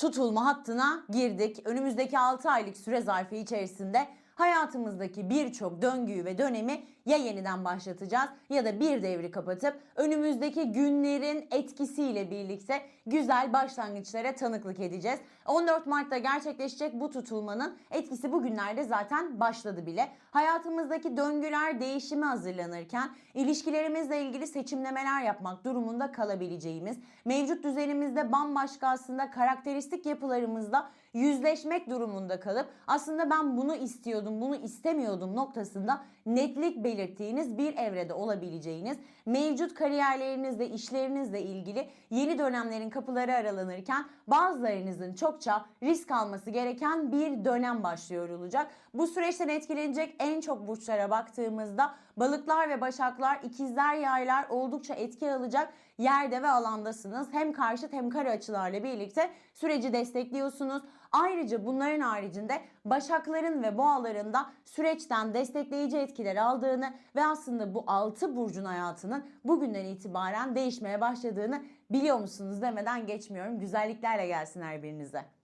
tutulma hattına girdik. Önümüzdeki 6 aylık süre zarfı içerisinde hayatımızdaki birçok döngüyü ve dönemi ya yeniden başlatacağız ya da bir devri kapatıp önümüzdeki günlerin etkisiyle birlikte güzel başlangıçlara tanıklık edeceğiz. 14 Mart'ta gerçekleşecek bu tutulmanın etkisi bugünlerde zaten başladı bile. Hayatımızdaki döngüler değişime hazırlanırken ilişkilerimizle ilgili seçimlemeler yapmak durumunda kalabileceğimiz, mevcut düzenimizde bambaşka aslında karakteristik yapılarımızda yüzleşmek durumunda kalıp aslında ben bunu istiyordum, bunu istemiyordum noktasında netlik belirttiğiniz bir evrede olabileceğiniz, mevcut kariyerlerinizle, işlerinizle ilgili yeni dönemlerin kapıları aralanırken bazılarınızın çokça risk alması gereken bir dönem başlıyor olacak. Bu süreçten etkilenecek en çok burçlara baktığımızda balıklar ve başaklar, ikizler, yaylar oldukça etki alacak yerde ve alandasınız. Hem karşıt hem kare açılarla birlikte süreci destekliyorsunuz. Ayrıca bunların haricinde başakların ve boğaların da süreçten destekleyici etkiler aldığını ve aslında bu 6 burcun hayatının bugünden itibaren değişmeye başladığını biliyor musunuz demeden geçmiyorum. Güzelliklerle gelsin her birinize.